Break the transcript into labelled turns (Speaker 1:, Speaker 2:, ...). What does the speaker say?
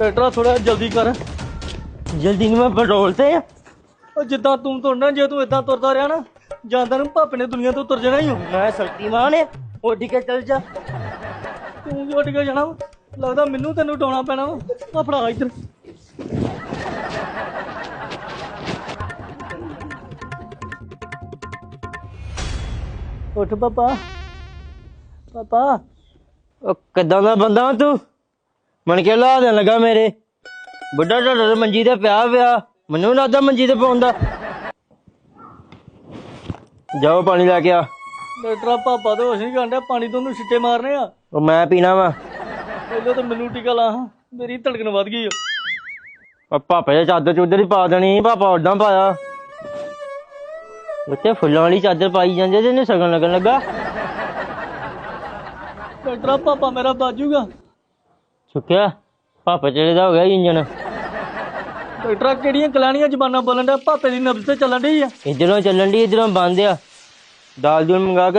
Speaker 1: Doctor ਥੋੜਾ ਜਲਦੀ ਕਰ।
Speaker 2: ਜਲਦੀ ਨੂੰ ਮੈਂ ਪੈਟਰੋਲ ਤੇ ਆ।
Speaker 1: ਉਹ ਜਿੱਦਾਂ ਤੂੰ ਤੁਰਨਾ ਜੇ ਤੂੰ ਇਦਾਂ ਤੁਰਦਾ ਰਿਹਾ ਨਾ ਜਾਂਦਾ ਨੂੰ ਭਾਪੇ ਨੇ ਦੁਨੀਆ ਤੋਂ ਤੁਰ ਜਾਣਾ ਹੀ
Speaker 2: ਮੈਂ ਸ਼ਕਤੀਮਾਨ ਆ ਉੱਡ ਕੇ ਚੱਲ ਜਾ।
Speaker 1: ਤੂੰ ਵੀ ਉੱਡ ਕੇ ਜਾਣਾ ਵਾ। ਲੱਗਦਾ ਮੈਨੂੰ ਤੈਨੂੰ ਉਡਾਉਣਾ ਪੈਣਾ ਵਾ। ਆ ਫੜਾ ਇੱਧਰ। ਉੱਠ ਪਾਪਾ। ਪਾਪਾ।
Speaker 2: ਉਹ ਕਿੱਦਾਂ ਦਾ ਬੰਦਾ ਤੂੰ? ਮਨ ਕੇ ਲਾ ਦੇਣ ਲੱਗਾ ਮੇਰੇ। ਬੁੱਢਾ ਢੱਡਾ ਤੇ ਮੰਜੀ ਤੇ ਪਿਆ ਪਿਆ। ਮੈਨੂੰ ਲੱਗਦਾ ਮੰਜੀ ਤੇ ਪਾਉਂਦਾ ਜਾਓ ਪਾਣੀ ਲੈ ਕੇ ਆ।
Speaker 1: ਡਾਕਟਰ ਪਾਪਾ ਤੇ ਹੋਸ਼ ਨਹੀਂ ਪਾਣੀ ਤੋਂ ਉਹਨੂੰ ਛਿੱਟੇ ਮਾਰਨੇ ਆ।
Speaker 2: ਉਹ ਮੈਂ ਪੀਣਾ ਵਾ।
Speaker 1: ਪਹਿਲਾਂ ਤਾਂ ਮੈਨੂੰ ਟਿਕਾ ਲਾ ਮੇਰੀ ਧੜਕਣ ਵੱਧ ਗਈ ਆ।
Speaker 2: ਉਹ ਪਾਪਾ ਦੇ ਚਾਦਰ ਚੁੱਦਰ ਹੀ ਪਾ ਦੇਣੀ ਪਾਪਾ ਉਦਾਂ ਪਾਇਆ। ਉੱਤੇ ਫੁੱਲਾਂ ਵਾਲੀ ਚਾਦਰ ਪਾਈ ਜਾਂਦੇ ਤੇ ਇਹਨੂੰ ਸਗਨ ਲੱਗਣ ਲੱਗਾ।
Speaker 1: ਡਾਕਟਰ ਪਾਪਾ ਮੇਰਾ ਬਾਜੂਗਾ।
Speaker 2: ਸੁੱਕਿਆ? ਪਾਪਾ ਤੇਰੇ ਦਾ ਹੋ ਗਿਆ ਇੰਜਨ
Speaker 1: ਡਾਕਟਰ ਕਿਹੜੀਆਂ ਕਲਾਣੀਆਂ ਜ਼ਬਾਨਾਂ ਬੋਲਣ ਦਾ ਪਾਪੇ ਦੀ ਨਬਜ਼ ਤੇ ਚੱਲਣ ਡਈ ਆ।
Speaker 2: ਇਧਰੋਂ ਚੱਲਣ ਦੀ ਇਧਰੋਂ ਬੰਦ ਆ। ਦਾਲ ਦੂਲ ਮੰਗਾ ਕੇ